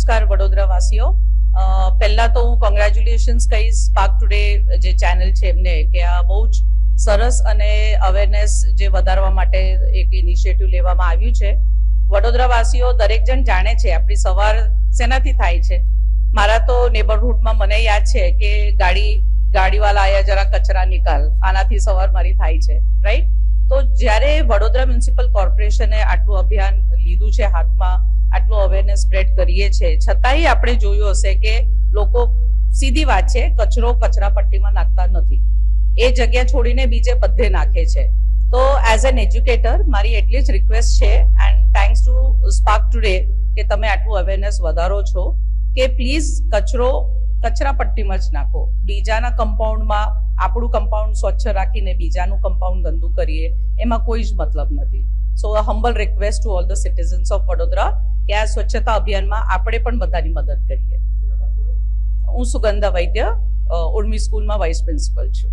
નમસ્કાર વડોદરા વાસીઓ પહેલા તો હું કોંગ્રેચ્યુલેશન્સ કહીશ પાક ટુડે જે ચેનલ છે એમને કે આ બહુ જ સરસ અને અવેરનેસ જે વધારવા માટે એક ઇનિશિયેટિવ લેવામાં આવ્યું છે. વડોદરાવાસીઓ દરેક જણ જાણે છે, આપણી સવાર શેનાથી થાય છે? મારા તો નેબરહુડમાં મને યાદ છે કે ગાડી, ગાડીવાલા આયા જરા કચરા નિકાલ, આનાથી સવાર મારી થાય છે રાઈટ તો જ્યારે વડોદરા મ્યુનિસિપલ કોર્પોરેશને આટલું અભિયાન લીધું છે હાથમાં, આટલું અવેરનેસ સ્પ્રેડ કરીએ છીએ. છતાંય આપણે જોયું હશે કે લોકો સીધી વાત છે, કચરો કચરા પટ્ટીમાં નાખતા નથી. એ જગ્યા છોડીને બીજે બધે નાખે છે. તો એઝ એન એજ્યુકેટર મારી એટલી જ રિક્વેસ્ટ છે and thanks to Spark Today કે તમે આટલું અવેરનેસ વધારો છો કે પ્લીઝ કચરો કચરા પટ્ટીમાં જ નાખો. બીજાના કમ્પાઉન્ડમાં આપણું કમ્પાઉન્ડ સ્વચ્છ રાખીને બીજાનું કમ્પાઉન્ડ ગંદુ કરીએ, એમાં કોઈ જ મતલબ નથી. So humble request to all the citizens of Vadodara કે આ સ્વચ્છતા અભિયાનમાં આપણે પણ બધાની મદદ કરીએ. હું સુગંધા વૈદ્ય ઉર્મી સ્કૂલમાં વાઇસ પ્રિન્સિપલ છું.